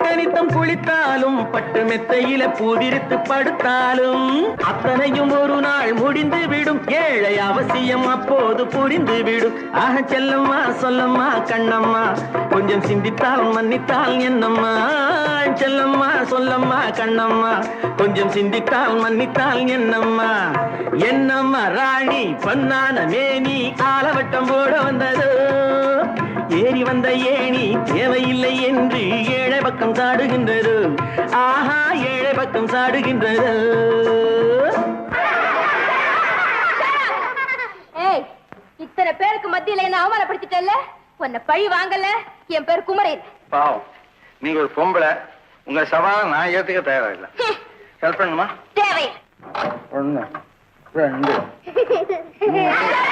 நித்தம் குளித்தாலும் பட்டு மெத்தையில பூதிரித்து படுத்தாலும் அத்தனையும் ஒரு நாள் முடிந்து விடும். ஏழை அவசியம் அப்போது புரிந்து விடும். ஆக செல்லம்மா சொல்லம்மா கண்ணம்மா கொஞ்சம் சிந்தித்தால் மன்னித்தால் என்னம்மா? செல்லம்மா சொல்லம்மா கண்ணம்மா கொஞ்சம் சிந்தித்தால் மன்னித்தால் என்னம்மா? என்னம்மா ராணி பொன்னான மேனி காலவட்டம் போட வந்ததோ? ஏறி வந்த ஏணி தேவையில்லை என்று ஏ பக்கம் சாடுகின்றது. ஆஹா ஏழை பக்கம் சாடுகின்றது. ஏய் இத்தனை பேருக்கு மத்தியில என்ன அவமானப்படுத்திட்டல்ல? உன்னை பழி வாங்கல என் பேர் குமரன். பாவம். நீங்க ஒரு பொம்பளை உங்க சவாலை நான் ஏத்துக்க தயாரில்லை ஹெல்ப் பண்ணுமா? தேவை ஒண்ணு ரெண்டு.